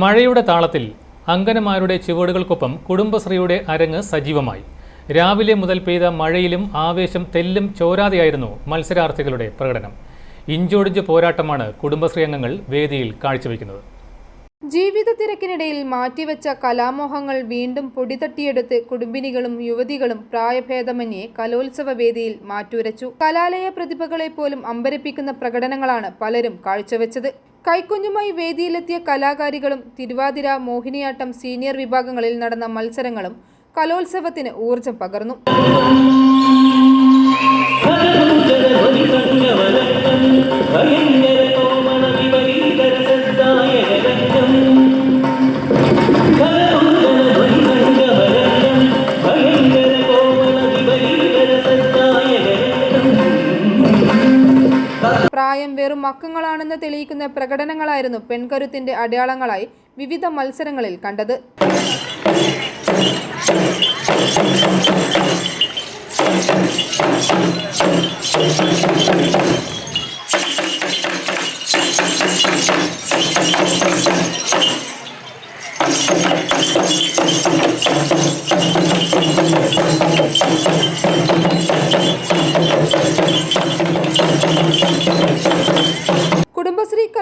മഴയുടെ താളത്തിൽ അങ്കനമാരുടെ ചുവടുകൾക്കൊപ്പം കുടുംബശ്രീയുടെ അരങ്ങ് സജീവമായി. രാവിലെ മുതൽ പെയ്ത മഴയിലും ആവേശം തെല്ലും ചോരാതെയായിരുന്നു മത്സരാർത്ഥികളുടെ പ്രകടനം. ഇഞ്ചോടിഞ്ച് പോരാട്ടമാണ് കുടുംബശ്രീ അംഗങ്ങൾ വേദിയിൽ കാഴ്ചവെക്കുന്നത്. ജീവിത തിരക്കിനിടയിൽ മാറ്റിവെച്ച കലാമോഹങ്ങൾ വീണ്ടും പൊടിതട്ടിയെടുത്ത് കുടുംബിനികളും യുവതികളും പ്രായഭേദമന്യേ കലോത്സവ വേദിയിൽ മാറ്റുരച്ചു. കലാലയ പ്രതിഭകളെ പോലും അമ്പരപ്പിക്കുന്ന പ്രകടനങ്ങളാണ് പലരും കാഴ്ചവെച്ചത്. കൈക്കുഞ്ഞുമായി വേദിയിലെത്തിയ കലാകാരികളും തിരുവാതിര മോഹിനിയാട്ടം സീനിയർ വിഭാഗങ്ങളിൽ നടന്ന മത്സരങ്ങളും കലോത്സവത്തിന് ഊർജം പകർന്നു. പ്രായം വെറും അക്കങ്ങളാണെന്ന് തെളിയിക്കുന്ന പ്രകടനങ്ങളായിരുന്നു പെൺകരുത്തിന്റെ അടയാളങ്ങളായി വിവിധ മത്സരങ്ങളിൽ കണ്ടത്. കുടുംബശ്രീ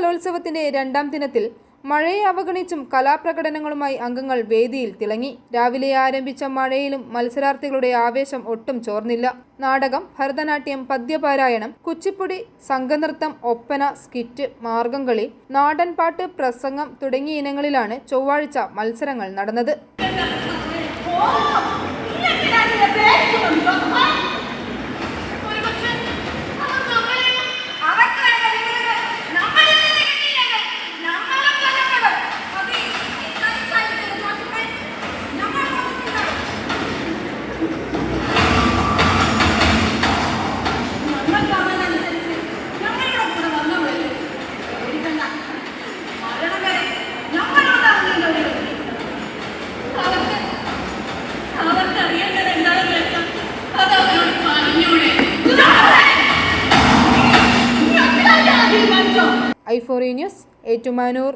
കലോത്സവത്തിന്റെ രണ്ടാം ദിനത്തിൽ മഴയെ അവഗണിച്ചും കലാപ്രകടനങ്ങളുമായി അംഗങ്ങൾ വേദിയിൽ തിളങ്ങി. രാവിലെ ആരംഭിച്ച മഴയിലും മത്സരാർത്ഥികളുടെ ആവേശം ഒട്ടും ചോർന്നില്ല. നാടകം ഭരതനാട്യം പദ്യപാരായണം കുച്ചിപ്പുടി സംഘനൃത്തം ഒപ്പന സ്കിറ്റ് മാർഗംകളി നാടൻപാട്ട് പ്രസംഗം തുടങ്ങിയ ഇനങ്ങളിലാണ് ചൊവ്വാഴ്ച മത്സരങ്ങൾ നടന്നത്. ഐഫോറി ന്യൂസ് ഏറ്റുമാനൂർ